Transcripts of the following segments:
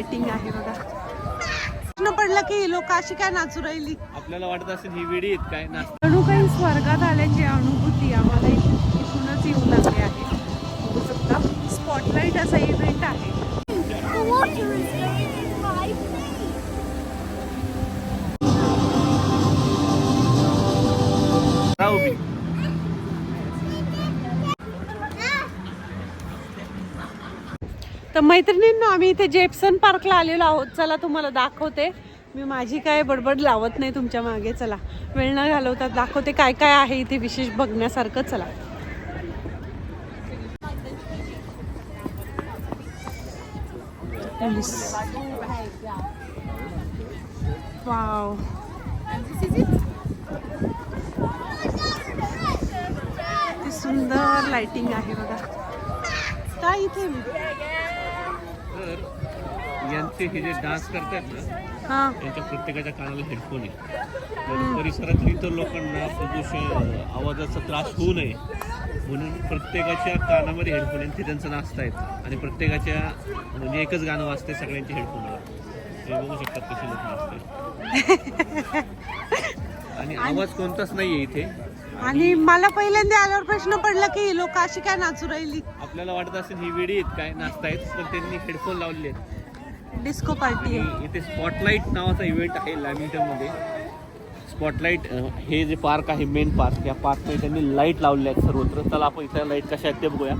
Lighting आहे बघा. प्रश्न पडला की लोक अशी काय नाचू राहिली? आपल्याला वाटत असेल ही वेडी काय ना जणू काही स्वर्गात आल्याची अनुभूती आम्हाला इथे इथूनच येऊ लागली आहे. बघू शकता स्पॉटलाईट असा इव्हेंट आहे. तर मैत्रिणींना आम्ही इथे जेप्सन पार्कला आलेलो आहोत. चला तुम्हाला दाखवते. मी माझी काय बडबड लावत नाही तुमच्या मागे. चला वेळ न घालवतात दाखवते काय काय आहे इथे विशेष बघण्यासारखं. चला. वाव सुंदर लाइटिंग आहे बघा. काय इथे? तर यांचे हे जे डान्स करतात ना हा. यांच्या प्रत्येकाच्या कानाला हेडफोन आहे. तर परिसरातील इतर लोकांना प्रदूषण आवाजाचा त्रास होऊ नये म्हणून प्रत्येकाच्या कानामध्ये हेडफोन आहे ते त्यांचं नाचतायत. आणि प्रत्येकाच्या म्हणजे एकच गाणं वाजते सगळ्यांचे हेडफोनवर ते बघू शकतात कसे लोक नाचते आणि आवाज कोणताच नाहीये इथे. आणि मला पहिल्यांदा आल्यावर प्रश्न पडला की लोक अशी काय नाचू राहिली? आपल्याला वाटत असेल ही आहेत काय नाचतायत पण त्यांनी हेडफोन आहेत. डिस्को पार्टी आहे. इथे स्पॉटलाईट नावाचा इव्हेंट आहे लॅमिंग्टनमध्ये स्पॉटलाईट हे जे पार्क आहे मेन पार्क या पार्कमध्ये त्यांनी लाइट लावलेल्या आहेत सर्वत्र. चला आपण इथं लाइट कशा आहेत ते बघूया.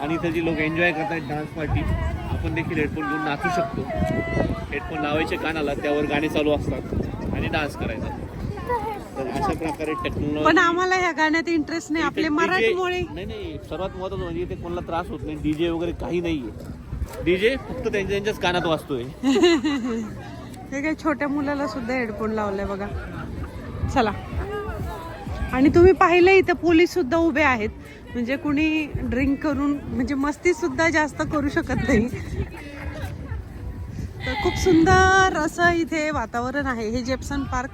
आणि इथं जी लोक एन्जॉय करतात डान्स पार्टी आपण देखील हेडफोन घेऊन नाचू शकतो. हेडफोन लावायचे कानाला त्यावर गाणे चालू असतात आणि डान्स करायचा. तर अशा प्रकारे पण टेक्नॉलॉजी आम्हाला ह्या गाण्यात इंटरेस्ट नाही आपले मराठमोळे. नाही नाही सर्वात महत्वाचं म्हणजे इथे कोणाला त्रास होत नाही डीजे वगैरे काही नाहीये. डीजे फक्त त्यांच्या त्यांच्याच कानात वाजतोय. हे काय छोट्या मुलाला सुद्धा हेडफोन लावलाय बघा. चला. आणि तुम्ही पाहिलं इथं पोलीस सुद्धा उभे आहेत. म्हणजे कुणी ड्रिंक करून म्हणजे मस्ती सुद्धा जास्त करू शकत नाही. तर खूप सुंदर असं इथे वातावरण आहे. हे जेप्सन पार्क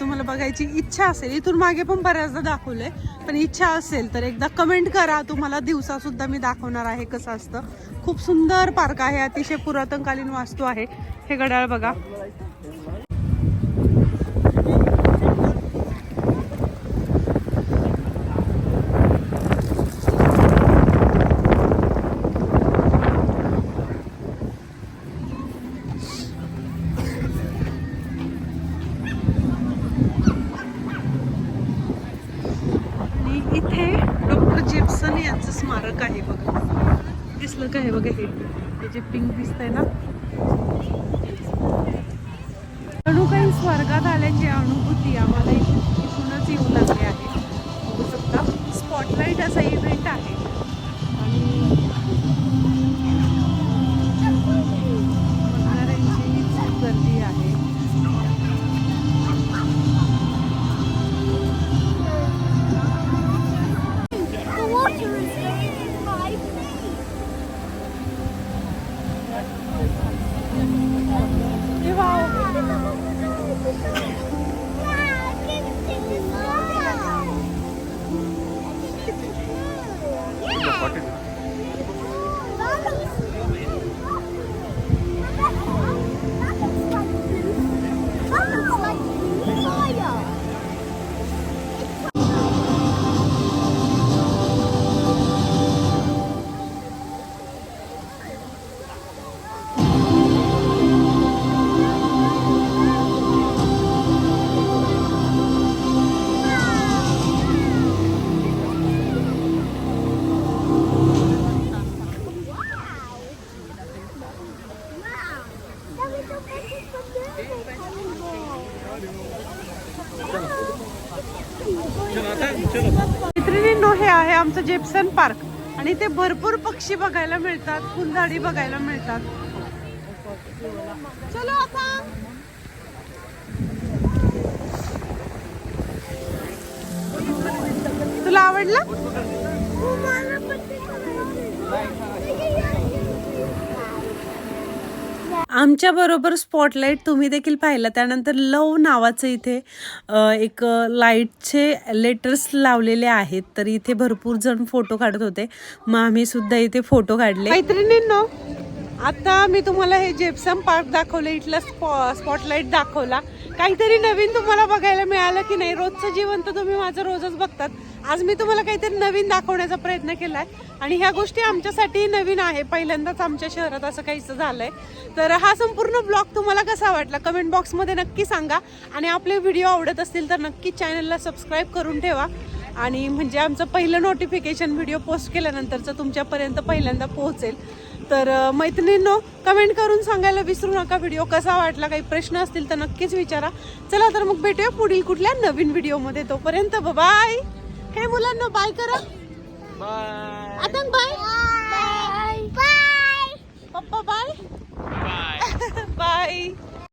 तुम्हाला बघायची इच्छा असेल. इथून मागे पण बऱ्याचदा दाखवलंय. पण इच्छा असेल तर एकदा कमेंट करा. तुम्हाला दिवसासुद्धा मी दाखवणार आहे कसं असतं. खूप सुंदर पार्क आहे. अतिशय पुरातनकालीन वास्तू आहे. हे घड्याळ बघा आणि इथे डॉक्टर यांचं स्मारक आहे बघा. दिसलं काय बघा हे? हे जे पिंक दिसतंय ना? जणू काही स्वर्गात आल्याची अनुभूती आम्हाला मैत्रिणींनो हे आहे आमचं जेप्सन पार्क. आणि ते भरपूर पक्षी बघायला मिळतात फुलझाडी बघायला मिळतात. चलो आता. तुला आवडलं? आमच्या बरोबर स्पॉटलाईट तुम्ही देखील पाहिलं. त्यानंतर लव नावाचं इथे एक लाईटचे लेटर्स लावलेले आहेत. तर इथे भरपूर जण फोटो काढत होते. मग आम्ही सुद्धा इथे फोटो काढले. मैत्रिणींनो आता मी तुम्हाला हे जेप्सम पार्क दाखवलं इथला स्पॉ स्पॉटलाईट दाखवला. काहीतरी नवीन तुम्हाला बघायला मिळालं की नाही? रोजचं जीवन तर तुम्ही माझं रोजच बघतात. आज मी तुम्हाला काहीतरी नवीन दाखवण्याचा प्रयत्न केलाय. आणि ह्या गोष्टी आमच्यासाठी नवीन आहे. पहिल्यांदाच आमच्या शहरात असं काहीच झालंय. तर हा संपूर्ण ब्लॉग तुम्हाला कसा वाटला? कमेंट बॉक्समध्ये नक्की सांगा. आणि आपले व्हिडिओ आवडत असतील तर नक्की चॅनलला सबस्क्राईब करून ठेवा. आणि म्हणजे आमचं पहिलं नोटिफिकेशन व्हिडिओ पोस्ट केल्यानंतरचं तुमच्यापर्यंत पहिल्यांदा पोहोचेल. तर मैत्रिणींनो कमेंट करून सांगायला विसरू नका. व्हिडिओ कसा वाटला काही प्रश्न असतील तर नक्कीच विचारा. चला तर मग भेटूया पुढील कुठल्या नवीन व्हिडिओमध्ये तोपर्यंत बाय हे मुलांना बाय करा. बाय आता बाय. Bye. पप्पा बाय बाय बाय